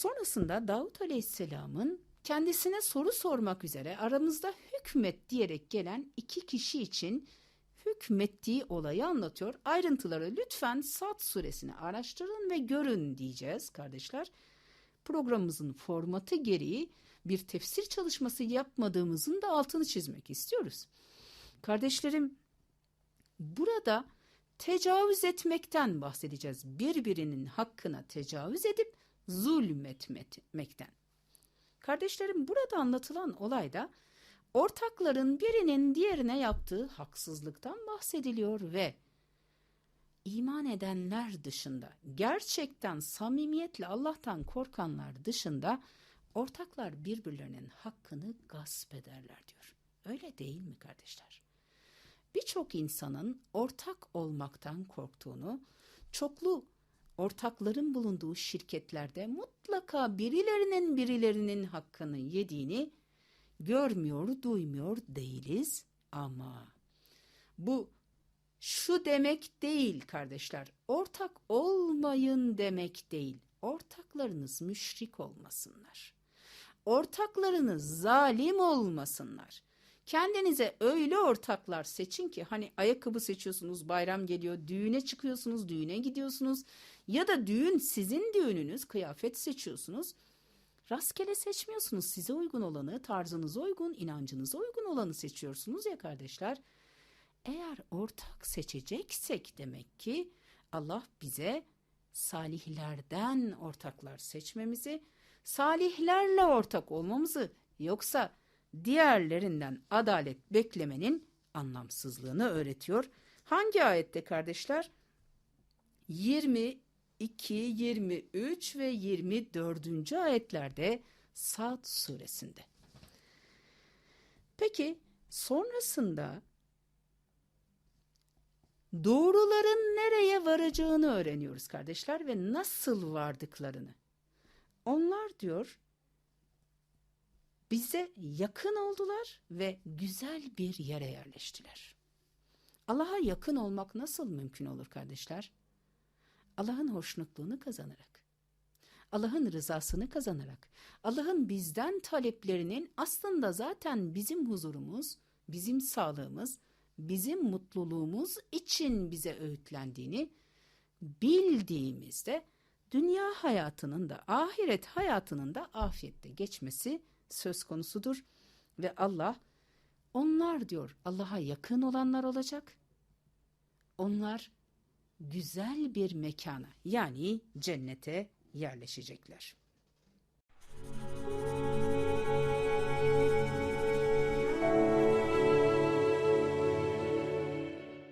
Sonrasında Davut Aleyhisselam'ın kendisine soru sormak üzere aramızda hükmet diyerek gelen iki kişi için hükmettiği olayı anlatıyor. Ayrıntıları lütfen Sad suresini araştırın ve görün diyeceğiz kardeşler. Programımızın formatı gereği bir tefsir çalışması yapmadığımızın da altını çizmek istiyoruz. Kardeşlerim burada tecavüz etmekten bahsedeceğiz. Birbirinin hakkına tecavüz edip zulmetmekten. Kardeşlerim burada anlatılan olayda ortakların birinin diğerine yaptığı haksızlıktan bahsediliyor ve iman edenler dışında gerçekten samimiyetle Allah'tan korkanlar dışında ortaklar birbirlerinin hakkını gasp ederler diyor. Öyle değil mi kardeşler? Birçok insanın ortak olmaktan korktuğunu, çoklu ortakların bulunduğu şirketlerde mutlaka birilerinin birilerinin hakkını yediğini görmüyor, duymuyor değiliz ama bu şu demek değil kardeşler. Ortak olmayın demek değil. Ortaklarınız müşrik olmasınlar. Ortaklarınız zalim olmasınlar. Kendinize öyle ortaklar seçin ki hani ayakkabı seçiyorsunuz, bayram geliyor, düğüne çıkıyorsunuz, düğüne gidiyorsunuz ya da düğün sizin düğününüz, kıyafet seçiyorsunuz. Rastgele seçmiyorsunuz. Size uygun olanı, tarzınıza uygun, inancınıza uygun olanı seçiyorsunuz ya kardeşler. Eğer ortak seçeceksek demek ki Allah bize salihlerden ortaklar seçmemizi, salihlerle ortak olmamızı yoksa diğerlerinden adalet beklemenin anlamsızlığını öğretiyor. Hangi ayette kardeşler? 22, 23 ve 24. ayetlerde Sad suresinde. Peki sonrasında doğruların nereye varacağını öğreniyoruz kardeşler ve nasıl vardıklarını. Onlar diyor bize yakın oldular ve güzel bir yere yerleştiler. Allah'a yakın olmak nasıl mümkün olur kardeşler? Allah'ın hoşnutluğunu kazanarak, Allah'ın rızasını kazanarak, Allah'ın bizden taleplerinin aslında zaten bizim huzurumuz, bizim sağlığımız, bizim mutluluğumuz için bize öğütlendiğini bildiğimizde dünya hayatının da ahiret hayatının da afiyette geçmesi söz konusudur ve Allah onlar diyor Allah'a yakın olanlar olacak. Onlar güzel bir mekana yani cennete yerleşecekler.